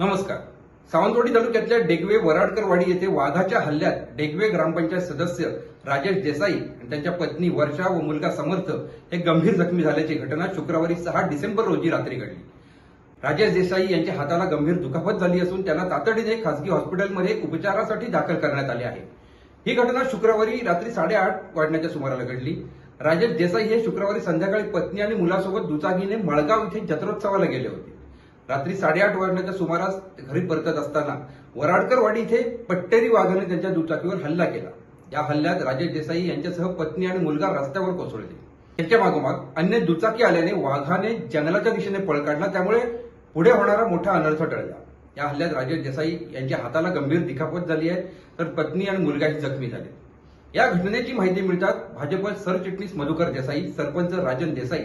नमस्कार. सावंतवाडी तालुक्यातल्या डेगवे वराडकरवाडी येथे वाघाच्या हल्ल्यात डेगवे ग्रामपंचायत सदस्य राजेश देसाई आणि त्यांच्या पत्नी वर्षा व मुलगा समर्थ हे गंभीर जखमी झाल्याची घटना शुक्रवारी सहा डिसेंबर रोजी रात्री घडली. राजेश देसाई यांच्या हाताला गंभीर दुखापत झाली असून त्यांना तातडीने खासगी हॉस्पिटलमध्ये उपचारासाठी दाखल करण्यात आले आहे. ही घटना शुक्रवारी रात्री साडेआठ वाजण्याच्या सुमाराला घडली. राजेश देसाई हे शुक्रवारी संध्याकाळी पत्नी आणि मुलासोबत दुचाकीने मळगाव इथे जत्रोत्सवाला गेले होते. रात्री साडेआठ वाजण्याच्या सुमारास घरी परतत असताना वराडकरवाडी इथे पट्टेरी वाघाने त्यांच्या दुचाकीवर हल्ला केला. या हल्ल्यात राजेश देसाई यांच्यासह पत्नी आणि मुलगा रस्त्यावर कोसळले. त्यांच्या मागोमाग अन्य दुचाकी आल्याने वाघाने जंगलाच्या दिशेने पळ काढला त्यामुळे पुढे होणारा मोठा अनर्थ टळला. या हल्ल्यात राजेश देसाई यांच्या हाताला गंभीर दिखापत झाली आहे तर पत्नी आणि मुलगाही जखमी झाले. या घटनेची माहिती मिळतात भाजप सरचिटणीस मधुकर देसाई सरपंच राजन देसाई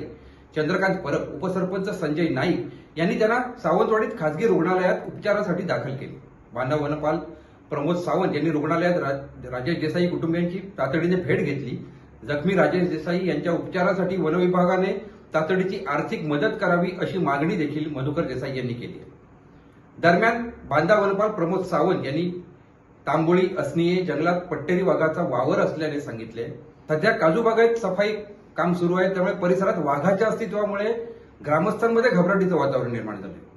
चंद्रकांत परब उपसरपंच संजय नाईक यांनी त्यांना सावंतवाडीत खासगी रुग्णालयात उपचारासाठी दाखल केले. बांधा वनपाल प्रमोद सावंत यांनी रुग्णालयात राज राजेश देसाई कुटुंबियांची तातडीने भेट घेतली. जखमी राजेश देसाई यांच्या उपचारासाठी वनविभागाने तातडीची आर्थिक मदत करावी अशी मागणी देखील मधुकर देसाई यांनी केली. दरम्यान बांदा वनपाल प्रमोद सावंत यांनी तांबोळी असनीये जंगलात पट्टेरी वाघाचा वावर असल्याने सांगितले. सध्या काजू बागायत सफाई काम सुरू आहे त्यामुळे परिसरात वाघाच्या अस्तित्वामुळे ग्रामस्थांमध्ये घबराटीचं वातावरण निर्माण झालं